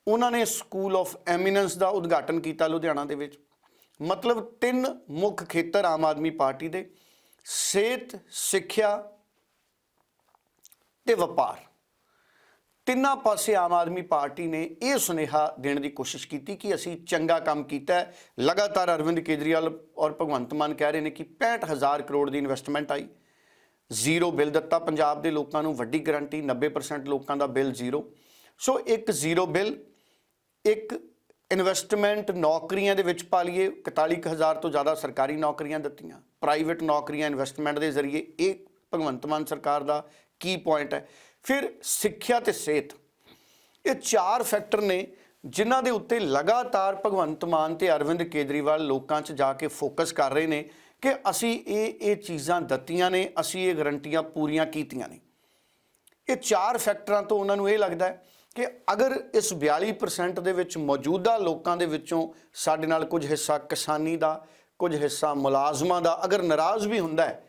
ਉਹਨਾਂ ਨੇ ਸਕੂਲ ਆਫ ਐਮੀਨੈਂਸ ਦਾ ਉਦਘਾਟਨ ਕੀਤਾ ਲੁਧਿਆਣਾ ਦੇ ਵਿੱਚ। ਮਤਲਬ ਤਿੰਨ ਮੁੱਖ ਖੇਤਰ ਆਮ ਆਦਮੀ ਪਾਰਟੀ ਦੇ, ਸਿਹਤ, ਸਿੱਖਿਆ ਤੇ ਵਪਾਰ। ਤਿੰਨਾਂ ਪਾਸੇ ਆਮ ਆਦਮੀ ਪਾਰਟੀ ਨੇ ਇਹ ਸੁਨੇਹਾ ਦੇਣ ਦੀ ਕੋਸ਼ਿਸ਼ ਕੀਤੀ ਕਿ ਅਸੀਂ ਚੰਗਾ ਕੰਮ ਕੀਤਾ ਹੈ। ਲਗਾਤਾਰ ਅਰਵਿੰਦ ਕੇਜਰੀਵਾਲ ਔਰ ਭਗਵੰਤ ਮਾਨ ਕਹਿ ਰਹੇ ਨੇ ਕਿ 65000 ਕਰੋੜ ਦੀ ਇਨਵੈਸਟਮੈਂਟ ਆਈ। ਜ਼ੀਰੋ ਬਿੱਲ ਦਿੱਤਾ ਪੰਜਾਬ ਦੇ ਲੋਕਾਂ ਨੂੰ, ਵੱਡੀ ਗਾਰੰਟੀ 90% ਲੋਕਾਂ ਦਾ ਬਿੱਲ ਜ਼ੀਰੋ। ਸੋ ਇੱਕ ਜ਼ੀਰੋ ਬਿੱਲ, ਇੱਕ ਇਨਵੈਸਟਮੈਂਟ ਨੌਕਰੀਆਂ ਦੇ ਵਿੱਚ ਪਾ ਲਈਏ 41000 ਤੋਂ ਜ਼ਿਆਦਾ ਸਰਕਾਰੀ ਨੌਕਰੀਆਂ ਦਿੱਤੀਆਂ। ਪ੍ਰਾਈਵੇਟ ਨੌਕਰੀਆਂ ਇਨਵੈਸਟਮੈਂਟ ਦੇ ਜ਼ਰੀਏ ਇਹ ਭਗਵੰਤ ਮਾਨ ਸਰਕਾਰ ਦਾ ਕੀ ਪੁਆਇੰਟ ਹੈ? ਫਿਰ ਸਿੱਖਿਆ ਤੇ ਸਿਹਤ। ਇਹ ਚਾਰ ਫੈਕਟਰ ਨੇ ਜਿਨ੍ਹਾਂ ਦੇ ਉੱਤੇ ਲਗਾਤਾਰ ਭਗਵੰਤ ਮਾਨ ਤੇ ਅਰਵਿੰਦ ਕੇਜਰੀਵਾਲ ਲੋਕਾਂ 'ਚ ਜਾ ਕੇ ਫੋਕਸ ਕਰ ਰਹੇ ਨੇ ਕਿ ਅਸੀਂ ਇਹ ਇਹ ਚੀਜ਼ਾਂ ਦਿੱਤੀਆਂ ਨੇ, ਅਸੀਂ ਇਹ ਗਰੰਟੀਆਂ ਪੂਰੀਆਂ ਕੀਤੀਆਂ ਨੇ। ਇਹ ਚਾਰ ਫੈਕਟਰਾਂ ਤੋਂ ਉਹਨਾਂ ਨੂੰ ਇਹ ਲੱਗਦਾ ਹੈ ਕਿ ਅਗਰ ਇਸ 42% ਦੇ ਵਿੱਚ ਮੌਜੂਦਾ ਲੋਕਾਂ ਦੇ ਵਿੱਚੋਂ ਸਾਡੇ ਨਾਲ ਕੁਝ ਹਿੱਸਾ ਕਿਸਾਨੀ ਦਾ, ਕੁਝ ਹਿੱਸਾ ਮੁਲਾਜ਼ਮਾਂ ਦਾ ਅਗਰ ਨਾਰਾਜ਼ ਵੀ ਹੁੰਦਾ ਹੈ,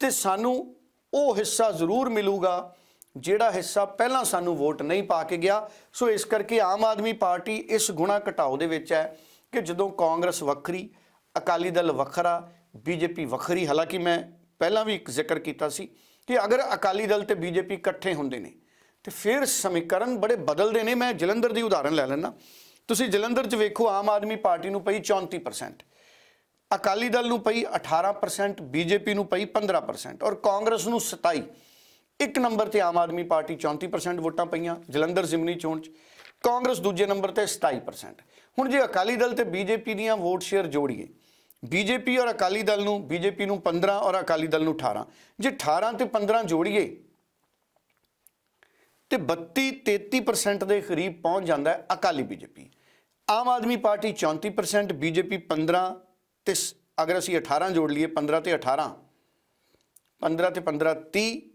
ਤੇ ਸਾਨੂੰ ਉਹ ਹਿੱਸਾ ਜ਼ਰੂਰ ਮਿਲੂਗਾ ਜਿਹੜਾ ਹਿੱਸਾ ਪਹਿਲਾਂ ਸਾਨੂੰ ਵੋਟ ਨਹੀਂ ਪਾ ਕੇ ਗਿਆ, ਸੋ ਇਸ ਕਰਕੇ ਆਮ ਆਦਮੀ ਪਾਰਟੀ ਇਸ ਗੁਣਾ ਘਟਾਓ ਦੇ ਵਿੱਚ ਹੈ ਕਿ ਜਦੋਂ ਕਾਂਗਰਸ ਵੱਖਰੀ, ਅਕਾਲੀ ਦਲ ਵੱਖਰਾ, ਬੀਜੇਪੀ ਵੱਖਰੀ, ਹਾਲਾਂਕਿ ਮੈਂ ਪਹਿਲਾਂ ਵੀ ਇੱਕ ਜ਼ਿਕਰ ਕੀਤਾ ਸੀ ਕਿ ਅਗਰ ਅਕਾਲੀ ਦਲ ਤੇ ਬੀਜੇਪੀ ਇਕੱਠੇ ਹੁੰਦੇ ਨੇ, ਤੇ ਫਿਰ ਸਮੀਕਰਨ ਬੜੇ ਬਦਲਦੇ ਨੇ। ਮੈਂ ਜਲੰਧਰ ਦੀ ਉਦਾਹਰਨ ਲੈ ਲੈਣਾ ਤੁਸੀਂ ਜਲੰਧਰ 'ਚ ਵੇਖੋ, ਆਮ ਆਦਮੀ ਪਾਰਟੀ ਨੂੰ ਪਈ 34% ਅਕਾਲੀ ਦਲ ਨੂੰ ਪਈ 18% ਬੀਜੇਪੀ ਨੂੰ ਪਈ 15% ਔਰ ਕਾਂਗਰਸ ਨੂੰ 27 ਇੱਕ ਨੰਬਰ ਤੇ ਆਮ ਆਦਮੀ ਪਾਰਟੀ 34% ਵੋਟਾਂ ਪਈਆਂ, ਜਲੰਧਰ ਜ਼ਿਮਨੀ ਚੋਣ 'ਚ, ਕਾਂਗਰਸ ਦੂਜੇ ਨੰਬਰ ਤੇ 27% ਹੁਣ ਜੇ ਅਕਾਲੀ ਦਲ ਤੇ ਬੀਜੇਪੀ ਦੀਆਂ ਵੋਟ ਸ਼ੇਅਰ ਜੋੜੀਏ, ਬੀਜੇਪੀ ਔਰ ਅਕਾਲੀ ਦਲ ਨੂੰ, ਬੀਜੇਪੀ ਨੂੰ 15 ਔਰ ਅਕਾਲੀ ਦਲ ਨੂੰ 18 ਜੇ 18 ਤੇ 15 ਜੋੜੀਏ, ਤੇ 32 33% ਦੇ ਕਰੀਬ ਪਹੁੰਚ ਜਾਂਦਾ ਹੈ Akali BJP. Aam Aadmi party 34% BJP 15 ਤੇ ਸ- ਅਗਰ ਅਸੀਂ 18 ਜੋੜ ਲਈਏ 15 ਤੇ 18 15 ਤੇ 15 30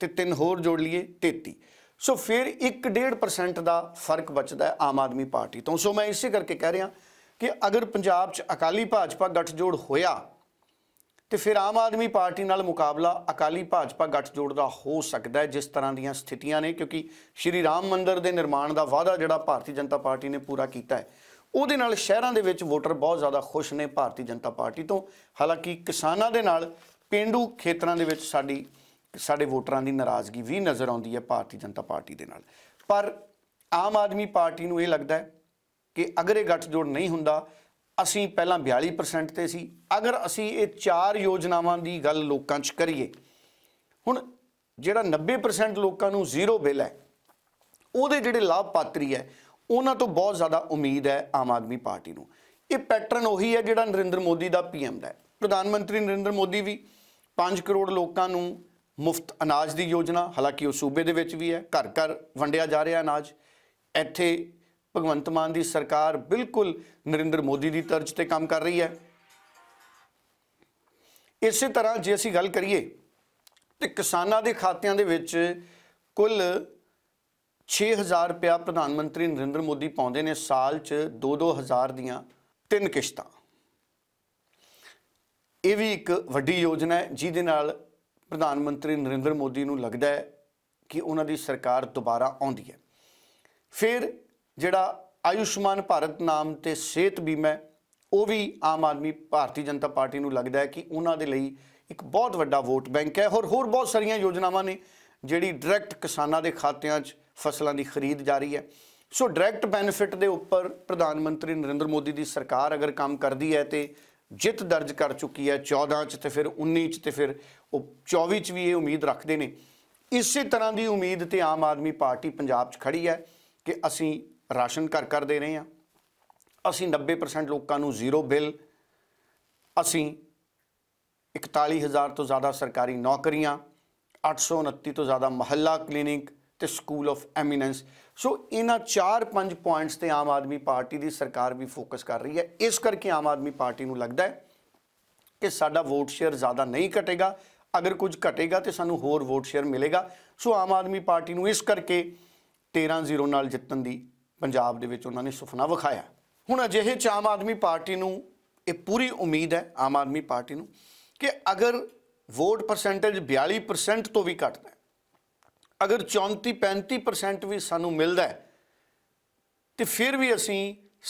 ਤੇ ਤਿੰਨ ਹੋਰ ਜੋੜ ਲਈਏ 33 ਸੋ ਫਿਰ 1.5% ਦਾ ਫ਼ਰਕ ਬਚਦਾ ਹੈ ਆਮ ਆਦਮੀ ਪਾਰਟੀ ਤੋਂ। ਸੋ ਮੈਂ ਇਸੇ ਕਰਕੇ ਕਹਿ ਰਿਹਾ ਕਿ ਅਗਰ ਪੰਜਾਬ 'ਚ ਅਕਾਲੀ ਭਾਜਪਾ ਗੱਠਜੋੜ ਹੋਇਆ, ਤੇ ਫਿਰ ਆਮ ਆਦਮੀ ਪਾਰਟੀ ਨਾਲ ਮੁਕਾਬਲਾ ਅਕਾਲੀ ਭਾਜਪਾ ਗੱਠਜੋੜ ਦਾ ਹੋ ਸਕਦਾ ਹੈ ਜਿਸ ਤਰ੍ਹਾਂ ਦੀਆਂ ਸਥਿਤੀਆਂ ਨੇ, ਕਿਉਂਕਿ ਸ਼੍ਰੀ ਰਾਮ ਮੰਦਿਰ ਦੇ ਨਿਰਮਾਣ ਦਾ ਵਾਅਦਾ ਜਿਹੜਾ ਭਾਰਤੀ ਜਨਤਾ ਪਾਰਟੀ ਨੇ ਪੂਰਾ ਕੀਤਾ ਹੈ, ਉਹਦੇ ਨਾਲ ਸ਼ਹਿਰਾਂ ਦੇ ਵਿੱਚ ਵੋਟਰ ਬਹੁਤ ਜ਼ਿਆਦਾ ਖੁਸ਼ ਨੇ ਭਾਰਤੀ ਜਨਤਾ ਪਾਰਟੀ ਤੋਂ। ਹਾਲਾਂਕਿ ਕਿਸਾਨਾਂ ਦੇ ਨਾਲ ਪਿੰਡੂ ਖੇਤਰਾਂ ਦੇ ਵਿੱਚ ਸਾਡੀ ਸਾਡੇ ਵੋਟਰਾਂ ਦੀ ਨਾਰਾਜ਼ਗੀ ਵੀ ਨਜ਼ਰ ਆਉਂਦੀ ਹੈ ਭਾਰਤੀ ਜਨਤਾ ਪਾਰਟੀ ਦੇ ਨਾਲ। ਪਰ ਆਮ ਆਦਮੀ ਪਾਰਟੀ ਨੂੰ ਇਹ ਲੱਗਦਾ ਹੈ ਕਿ ਅਗਰ ਇਹ ਗੱਠਜੋੜ ਨਹੀਂ ਹੁੰਦਾ, ਅਸੀਂ ਪਹਿਲਾਂ 42% ਤੇ ਸੀ। ਅਗਰ ਅਸੀਂ ਇਹ ਚਾਰ ਯੋਜਨਾਵਾਂ ਦੀ ਗੱਲ ਲੋਕਾਂ 'ਚ ਕਰੀਏ, ਹੁਣ ਜਿਹੜਾ 90% ਲੋਕਾਂ ਨੂੰ ਜ਼ੀਰੋ ਬਿੱਲ ਹੈ, ਉਹਦੇ ਜਿਹੜੇ ਲਾਭਪਾਤਰੀ ਹੈ, ਉਹਨਾਂ ਤੋਂ ਬਹੁਤ ਜ਼ਿਆਦਾ ਉਮੀਦ ਹੈ ਆਮ ਆਦਮੀ ਪਾਰਟੀ ਨੂੰ। ਇਹ ਪੈਟਰਨ ਉਹੀ ਹੈ ਜਿਹੜਾ ਨਰਿੰਦਰ ਮੋਦੀ ਦਾ ਪੀਐਮ ਦਾ ਹੈ। ਪ੍ਰਧਾਨ ਮੰਤਰੀ ਨਰਿੰਦਰ ਮੋਦੀ ਵੀ 5 ਕਰੋੜ ਲੋਕਾਂ ਨੂੰ ਮੁਫਤ ਅਨਾਜ ਦੀ ਯੋਜਨਾ, ਹਾਲਾਂਕਿ ਉਹ ਸੂਬੇ ਦੇ ਵਿੱਚ ਵੀ ਹੈ, ਘਰ ਘਰ ਵੰਡਿਆ ਜਾ ਰਿਹਾ ਅਨਾਜ। ਇੱਥੇ ਭਗਵੰਤ ਮਾਨ ਦੀ ਸਰਕਾਰ ਬਿਲਕੁਲ ਨਰਿੰਦਰ ਮੋਦੀ ਦੀ ਤਰਜ਼ ਤੇ ਕੰਮ ਕਰ ਰਹੀ ਹੈ। ਇਸੇ ਤਰ੍ਹਾਂ ਜੇ ਅਸੀਂ ਗੱਲ ਕਰੀਏ ਤੇ ਕਿਸਾਨਾਂ ਦੇ ਖਾਤਿਆਂ ਦੇ ਵਿੱਚ ਕੁੱਲ 6000 ਰੁਪਇਆ ਪ੍ਰਧਾਨ ਮੰਤਰੀ ਨਰਿੰਦਰ ਮੋਦੀ ਪਾਉਂਦੇ ਨੇ ਸਾਲ 'ਚ 2-2000 ਦੀਆਂ ਤਿੰਨ ਕਿਸ਼ਤਾਂ। ਇਹ ਵੀ ਇੱਕ ਵੱਡੀ ਯੋਜਨਾ ਹੈ, ਜਿਹਦੇ ਨਾਲ ਪ੍ਰਧਾਨ ਮੰਤਰੀ ਨਰਿੰਦਰ ਮੋਦੀ ਨੂੰ ਲੱਗਦਾ ਹੈ ਕਿ ਉਹਨਾਂ ਦੀ ਸਰਕਾਰ ਦੁਬਾਰਾ ਆਉਂਦੀ ਹੈ। ਫਿਰ ਜਿਹੜਾ ਆਯੁਸ਼ਮਾਨ ਭਾਰਤ ਨਾਮ ਤੇ ਸਿਹਤ ਬੀਮਾ ਉਹ ਵੀ ਆਮ ਆਦਮੀ ਭਾਰਤੀ ਜਨਤਾ ਪਾਰਟੀ ਨੂੰ ਲੱਗਦਾ ਹੈ ਕਿ ਉਹਨਾਂ ਦੇ ਲਈ ਇੱਕ ਬਹੁਤ ਵੱਡਾ ਵੋਟ ਬੈਂਕ ਹੈ। ਹੋਰ ਹੋਰ ਬਹੁਤ ਸਾਰੀਆਂ ਯੋਜਨਾਵਾਂ ਨੇ ਜਿਹੜੀ ਡਾਇਰੈਕਟ ਕਿਸਾਨਾਂ ਦੇ ਖਾਤਿਆਂ 'ਚ ਫਸਲਾਂ ਦੀ ਖਰੀਦ ਜਾਰੀ ਹੈ। ਸੋ ਡਾਇਰੈਕਟ ਬੈਨੀਫਿਟ ਦੇ ਉੱਪਰ ਪ੍ਰਧਾਨ ਮੰਤਰੀ ਨਰਿੰਦਰ ਮੋਦੀ ਦੀ ਸਰਕਾਰ ਅਗਰ ਕੰਮ ਕਰਦੀ ਹੈ ਤੇ ਜਿੱਤ ਦਰਜ ਕਰ ਚੁੱਕੀ ਹੈ 14 'ਚ ਤੇ ਫਿਰ 19 'ਚ ਤੇ ਫਿਰ ਉਹ 24 'ਚ ਵੀ ਇਹ ਉਮੀਦ ਰੱਖਦੇ ਨੇ। ਇਸੇ ਤਰ੍ਹਾਂ ਦੀ ਉਮੀਦ ਤੇ ਆਮ ਆਦਮੀ ਪਾਰਟੀ ਪੰਜਾਬ 'ਚ ਖੜੀ ਹੈ ਕਿ ਅਸੀਂ ਰਾਸ਼ਨ ਘਰ ਕਰ ਦੇ ਰਹੇ ਹਾਂ। ਅਸੀਂ 90% ਲੋਕਾਂ ਨੂੰ ਜ਼ੀਰੋ ਬਿੱਲ, ਅਸੀਂ 41000 ਤੋਂ ਜ਼ਿਆਦਾ ਸਰਕਾਰੀ ਨੌਕਰੀਆਂ 829 ਤੋਂ ਜ਼ਿਆਦਾ ਮਹੱਲਾ ਕਲੀਨਿਕ ਤੇ ਸਕੂਲ ਆਫ ਐਮੀਨੈਂਸ ਸੋ ਇਹਨਾਂ 4-5 ਪੁਆਇੰਟਸ ਤੇ ਆਮ ਆਦਮੀ ਪਾਰਟੀ ਦੀ ਸਰਕਾਰ ਵੀ ਫੋਕਸ ਕਰ ਰਹੀ ਹੈ। ਇਸ ਕਰਕੇ ਆਮ ਆਦਮੀ ਪਾਰਟੀ ਨੂੰ ਲੱਗਦਾ ਹੈ ਕਿ ਸਾਡਾ ਵੋਟ ਸ਼ੇਅਰ ਜ਼ਿਆਦਾ ਨਹੀਂ ਘਟੇਗਾ। ਅਗਰ ਕੁਝ ਘਟੇਗਾ ਤੇ ਸਾਨੂੰ ਹੋਰ ਵੋਟ ਸ਼ੇਅਰ ਮਿਲੇਗਾ। ਸੋ ਆਮ ਆਦਮੀ ਪਾਰਟੀ ਨੂੰ ਇਸ ਕਰਕੇ 13-0 ਨਾਲ ਜਿੱਤਣ ਦੀ ਪੰਜਾਬ ਦੇ ਵਿੱਚ ਉਹਨਾਂ ਨੇ ਸੁਪਨਾ ਵਿਖਾਇਆ। ਹੁਣ ਅਜਿਹੇ ਚ ਆਮ ਆਦਮੀ ਪਾਰਟੀ ਨੂੰ ਇਹ ਪੂਰੀ ਉਮੀਦ ਹੈ, ਆਮ ਆਦਮੀ ਪਾਰਟੀ ਨੂੰ, ਕਿ ਅਗਰ ਵੋਟ ਪਰਸੈਂਟੇਜ 42% ਤੋਂ ਵੀ ਘਟਦਾ ਅਗਰ 34-35% ਵੀ ਸਾਨੂੰ ਮਿਲਦਾ ਹੈ, ਤੇ ਫਿਰ ਵੀ ਅਸੀਂ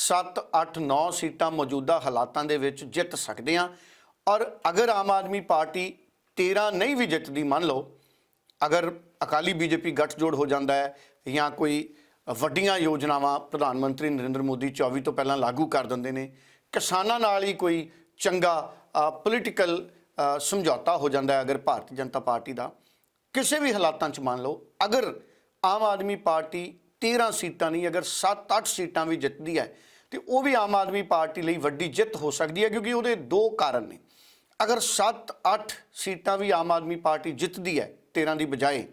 7 8 9 ਸੀਟਾਂ ਮੌਜੂਦਾ ਹਾਲਾਤਾਂ ਦੇ ਵਿੱਚ ਜਿੱਤ ਸਕਦੇ ਹਾਂ। ਔਰ ਅਗਰ ਆਮ ਆਦਮੀ ਪਾਰਟੀ 13 ਨਹੀਂ ਵੀ ਜਿੱਤਦੀ, ਮੰਨ ਲਓ, ਅਗਰ ਅਕਾਲੀ ਬੀਜੇਪੀ ਗੱਠਜੋੜ ਹੋ ਜਾਂਦਾ ਹੈ ਜਾਂ ਕੋਈ ਵੱਡੀਆਂ ਯੋਜਨਾਵਾਂ ਪ੍ਰਧਾਨ ਮੰਤਰੀ ਨਰਿੰਦਰ ਮੋਦੀ 24 ਤੋਂ ਪਹਿਲਾਂ ਲਾਗੂ ਕਰ ਦਿੰਦੇ ਨੇ, ਕਿਸਾਨਾਂ ਨਾਲ ਹੀ ਕੋਈ ਚੰਗਾ ਪੋਲੀਟੀਕਲ ਸਮਝੌਤਾ ਹੋ ਜਾਂਦਾ ਹੈ ਅਗਰ ਭਾਰਤੀ ਜਨਤਾ ਪਾਰਟੀ ਦਾ। ਕਿਸੇ ਵੀ ਹਾਲਾਤਾਂ 'ਚ ਮੰਨ ਲਓ, ਅਗਰ ਆਮ ਆਦਮੀ ਪਾਰਟੀ 13 ਸੀਟਾਂ ਨਹੀਂ ਅਗਰ 7-8 ਸੀਟਾਂ ਵੀ ਜਿੱਤਦੀ ਹੈ, ਤੇ ਉਹ ਵੀ ਆਮ ਆਦਮੀ ਪਾਰਟੀ ਲਈ ਵੱਡੀ ਜਿੱਤ ਹੋ ਸਕਦੀ ਹੈ, ਕਿਉਂਕਿ ਉਹਦੇ ਦੋ ਕਾਰਨ ਨੇ। ਅਗਰ 7-8 ਸੀਟਾਂ ਵੀ ਆਮ ਆਦਮੀ ਪਾਰਟੀ ਜਿੱਤਦੀ ਹੈ 13 ਦੀ ਬਜਾਏ,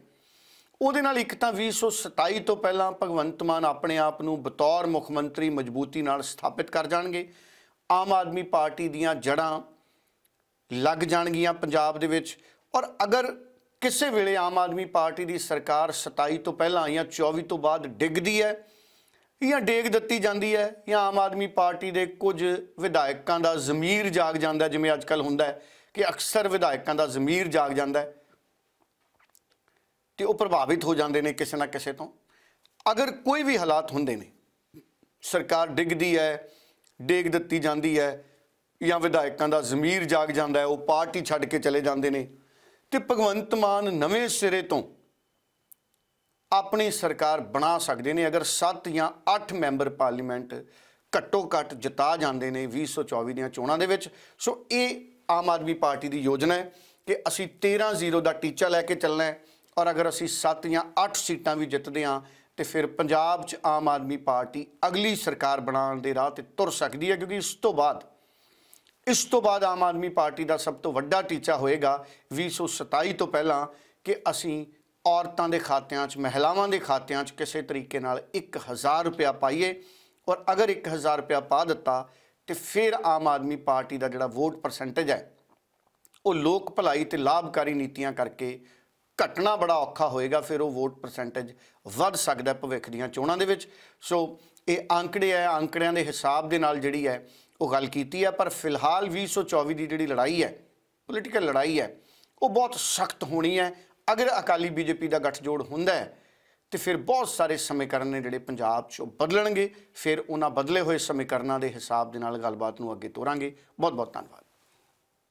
ਉਹਦੇ ਨਾਲ ਇੱਕ ਤਾਂ 2027 ਤੋਂ ਪਹਿਲਾਂ ਭਗਵੰਤ ਮਾਨ ਆਪਣੇ ਆਪ ਨੂੰ ਬਤੌਰ ਮੁੱਖ ਮੰਤਰੀ ਮਜ਼ਬੂਤੀ ਨਾਲ ਸਥਾਪਿਤ ਕਰ ਜਾਣਗੇ। ਆਮ ਆਦਮੀ ਪਾਰਟੀ ਦੀਆਂ ਜੜਾਂ ਲੱਗ ਜਾਣਗੀਆਂ ਪੰਜਾਬ ਦੇ ਵਿੱਚ। ਔਰ ਅਗਰ ਕਿਸੇ ਵੇਲੇ ਆਮ ਆਦਮੀ ਪਾਰਟੀ ਦੀ ਸਰਕਾਰ 27 ਤੋਂ ਪਹਿਲਾਂ ਜਾਂ 24 ਤੋਂ ਬਾਅਦ ਡਿੱਗਦੀ ਹੈ ਜਾਂ ਡੇਗ ਦਿੱਤੀ ਜਾਂਦੀ ਹੈ ਜਾਂ ਆਮ ਆਦਮੀ ਪਾਰਟੀ ਦੇ ਕੁਝ ਵਿਧਾਇਕਾਂ ਦਾ ਜ਼ਮੀਰ ਜਾਗ ਜਾਂਦਾ ਜਿਵੇਂ ਅੱਜ ਕੱਲ ਹੁੰਦਾ ਹੈ ਕਿ ਅਕਸਰ ਵਿਧਾਇਕਾਂ ਦਾ ਜ਼ਮੀਰ ਜਾਗ ਜਾਂਦਾ ਹੈ ਤੇ ਉਹ ਪ੍ਰਭਾਵਿਤ ਹੋ ਜਾਂਦੇ ਨੇ ਕਿਸੇ ਨਾ ਕਿਸੇ ਤੋਂ। ਅਗਰ ਕੋਈ ਵੀ ਹਾਲਾਤ ਹੁੰਦੇ ਨੇ, ਸਰਕਾਰ ਡਿੱਗਦੀ ਹੈ, ਡੇਗ ਦਿੱਤੀ ਜਾਂਦੀ ਹੈ ਜਾਂ ਵਿਧਾਇਕਾਂ ਦਾ ਜ਼ਮੀਰ ਜਾਗ ਜਾਂਦਾ ਹੈ, ਉਹ ਪਾਰਟੀ ਛੱਡ ਕੇ ਚਲੇ ਜਾਂਦੇ ਨੇ ਤੇ ਭਗਵੰਤ ਮਾਨ ਨਵੇਂ ਸਿਰੇ ਤੋਂ ਆਪਣੀ ਸਰਕਾਰ ਬਣਾ ਸਕਦੇ ਨੇ, ਅਗਰ 7 ਜਾਂ 8 ਮੈਂਬਰ ਪਾਰਲੀਮੈਂਟ ਘੱਟੋ ਘੱਟ ਜਿਤਾ ਜਾਂਦੇ ਨੇ 2024 ਦੀਆਂ ਚੋਣਾਂ ਦੇ ਵਿੱਚ, ਸੋ ਇਹ ਆਮ ਆਦਮੀ ਪਾਰਟੀ ਦੀ ਯੋਜਨਾ ਹੈ ਕਿ ਅਸੀਂ 13-0 ਦਾ ਟੀਚਾ ਲੈ ਕੇ ਚੱਲਣਾ ਹੈ ਔਰ ਅਗਰ ਅਸੀਂ 7 ਜਾਂ 8 ਸੀਟਾਂ ਵੀ ਜਿੱਤਦੇ ਹਾਂ, ਤੇ ਫਿਰ ਪੰਜਾਬ 'ਚ ਆਮ ਆਦਮੀ ਪਾਰਟੀ ਅਗਲੀ ਸਰਕਾਰ ਬਣਾਉਣ ਦੇ ਰਾਹ ਤੇ ਤੁਰ ਸਕਦੀ ਹੈ, ਕਿਉਂਕਿ ਇਸ ਤੋਂ ਬਾਅਦ ਇਸ ਤੋਂ ਬਾਅਦ ਆਮ ਆਦਮੀ ਪਾਰਟੀ ਦਾ ਸਭ ਤੋਂ ਵੱਡਾ ਟੀਚਾ ਹੋਏਗਾ 2027 ਤੋਂ ਪਹਿਲਾਂ ਕਿ ਅਸੀਂ ਔਰਤਾਂ ਦੇ ਖਾਤਿਆਂ 'ਚ, ਮਹਿਲਾਵਾਂ ਦੇ ਖਾਤਿਆਂ 'ਚ ਕਿਸੇ ਤਰੀਕੇ ਨਾਲ 1000 ਰੁਪਇਆ ਪਾਈਏ ਔਰ ਅਗਰ 1000 ਰੁਪਇਆ ਪਾ ਦਿੱਤਾ ਤੇ ਫਿਰ ਆਮ ਆਦਮੀ ਪਾਰਟੀ ਦਾ ਜਿਹੜਾ ਵੋਟ ਪਰਸੈਂਟੇਜ ਹੈ, ਉਹ ਲੋਕ ਭਲਾਈ ਤੇ ਲਾਭਕਾਰੀ ਨੀਤੀਆਂ ਕਰਕੇ ਘਟਣਾ ਬੜਾ ਔਖਾ ਹੋਏਗਾ, ਫਿਰ ਉਹ ਵੋਟ ਪਰਸੈਂਟੇਜ ਵੱਧ ਸਕਦਾ ਭਵਿੱਖ ਦੀਆਂ ਚੋਣਾਂ ਦੇ ਵਿੱਚ। ਸੋ ਇਹ ਅੰਕੜੇ ਹੈ, ਅੰਕੜਿਆਂ ਦੇ ਹਿਸਾਬ ਦੇ ਨਾਲ ਜਿਹੜੀ ਹੈ ਉਹ ਗੱਲ ਕੀਤੀ ਹੈ ਪਰ ਫਿਲਹਾਲ 2024 ਦੀ ਜਿਹੜੀ ਲੜਾਈ ਹੈ ਪੋਲੀਟੀਕਲ ਲੜਾਈ ਹੈ, ਉਹ ਬਹੁਤ ਸਖਤ ਹੋਣੀ ਹੈ। ਅਗਰ ਅਕਾਲੀ ਬੀਜੇਪੀ ਦਾ ਗੱਠਜੋੜ ਹੁੰਦਾ ਹੈ, ਤੇ ਫਿਰ ਬਹੁਤ ਸਾਰੇ ਸਮੀਕਰਨ ਨੇ ਜਿਹੜੇ ਪੰਜਾਬ 'ਚ ਉਹ ਬਦਲਣਗੇ, ਫਿਰ ਉਹਨਾਂ ਬਦਲੇ ਹੋਏ ਸਮੀਕਰਨਾਂ ਦੇ ਹਿਸਾਬ ਦੇ ਨਾਲ ਗੱਲਬਾਤ ਨੂੰ ਅੱਗੇ ਤੋਰਾਂਗੇ। ਬਹੁਤ ਬਹੁਤ ਧੰਨਵਾਦ।